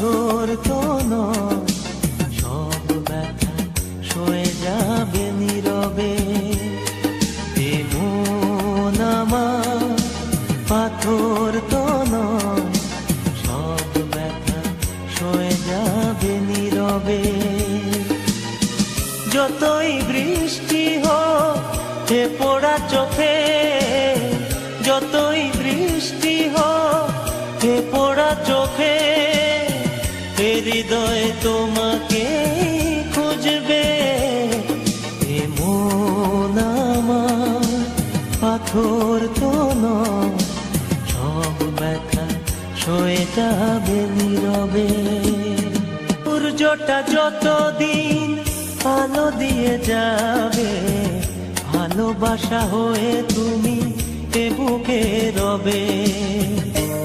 পাথর তো নয়, সব ব্যথা সয়ে যাবে নীরবে। নামা পাথর তো নয়, সব ব্যথা সয়ে যাবে নীরবে। যতই বৃষ্টি হোক, হে পোড়া চোখে, যতই বৃষ্টি হোক হৃদয় তোমাকে খুঁজবে, এ মন পাথর তো সব ব্যথা সয়ে যাবে নীরবে। সূর্যটা যতদিন আলো দিয়ে যাবে, ভালোবাসা হয়ে তুমি